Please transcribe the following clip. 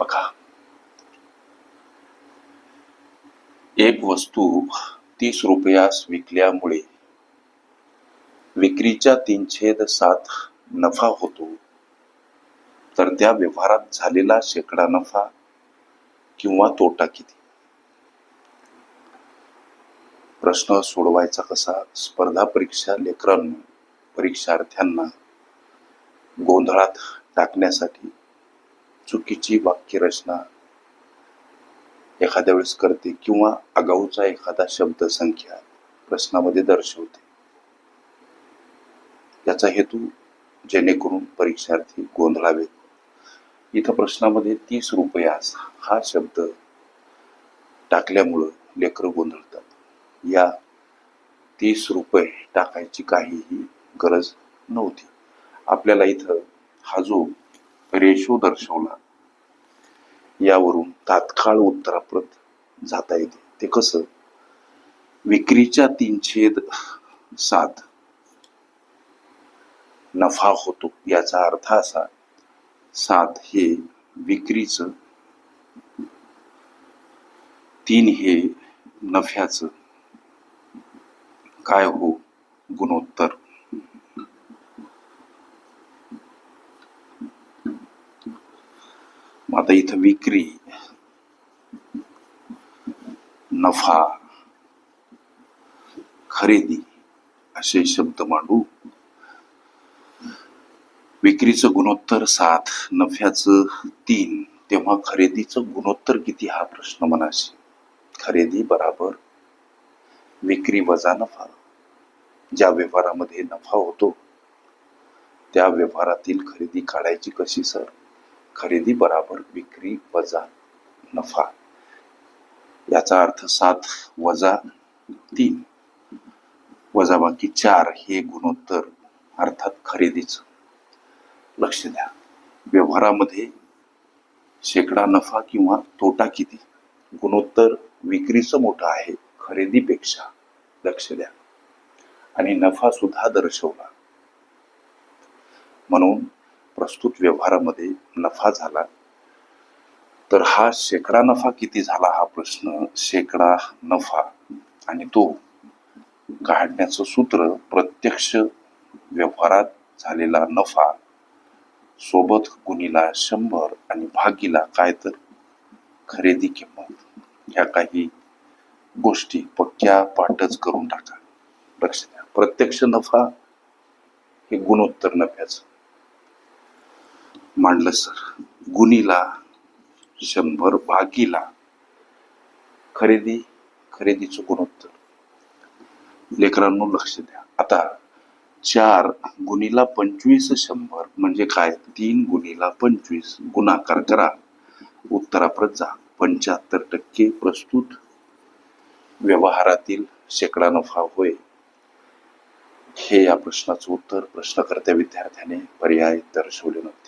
बघा. एक वस्तू तीस रुपयास विकल्यामुळे विक्रीच्या तीन छेद सात नफा होतो. तर त्या व्यवहारात झालेला शेकडा नफा किंवा तोटा किती? प्रश्न सोडवायचा कसा? स्पर्धा परीक्षा लेकरांना परीक्षार्थ्यांना गोंधळात टाकण्यासाठी चुकीची वाक्यरचना एखाद्या वेळेस करते किंवा आगाऊचा एखादा शब्द संख्या प्रश्नामध्ये दर्शवते. याचा हेतू जेणेकरून परीक्षार्थी गोंधळावेत. इथं प्रश्नामध्ये तीस रुपयास हा शब्द टाकल्यामुळं लेकरं गोंधळतात. या तीस रुपये टाकायची काहीही गरज नव्हती. आपल्याला इथं हा जो रेशो दर्शवला. यावरून तात्काळ उत्तराप्रत जाता येते. ते कसं? विक्रीच्या तीन छेद सात नफा होतो. याचा अर्थ असा सात हे विक्रीचं तीन हे नफ्याचं काय हो? गुणोत्तर. मग आता इथं विक्री नफा खरेदी असे शब्द मांडू. विक्रीचं गुणोत्तर सात नफ्याचं तीन तेव्हा खरेदीचं गुणोत्तर किती हा प्रश्न मनाशी खरेदी बराबर विक्री वजा नफा. ज्या व्यवहारामध्ये नफा होतो त्या व्यवहारातील खरेदी काढायची कशी सर? खरेदी बराबर विक्री वजा नफा. याचा अर्थ सात वजा तीन. वजा बाकी चार हे गुणोत्तर अर्थात खरेदीचं. लक्ष द्या. व्यवहारामध्ये शेकडा नफा किंवा तोटा किती? गुणोत्तर विक्रीचं मोठं आहे खरेदीपेक्षा. लक्ष द्या. आणि नफा सुद्धा दर्शवला. म्हणून प्रस्तुत व्यवहारामध्ये नफा झाला. तर हा शेकडा नफा किती झाला हा प्रश्न शेकडा नफा आणि तो काढण्याचं सूत्र प्रत्यक्ष व्यवहारात झालेला नफा सोबत गुणीला शंभर आणि भागीला काय तर खरेदी किंमत ह्या काही गोष्टी पक्क्या पाठच करून टाका. लक्ष द्या. प्रत्यक्ष नफा हे गुणोत्तर नफ्याचं. मांडलं सर. गुणीला शंभर भागीला खरेदी खरेदीचं गुणोत्तर. लेकरांनो लक्ष द्या. आता चार गुणीला पंचवीस शंभर म्हणजे काय? तीन गुणीला पंचवीस. गुणाकार करा. उत्तराप्रत जा. पंच्याहत्तर टक्के प्रस्तुत. व्यवहारातील शेकडा नफा होय. हे या प्रश्नाचं उत्तर प्रश्नकर्त्या विद्यार्थ्याने पर्याय दर्शवले नव्हते.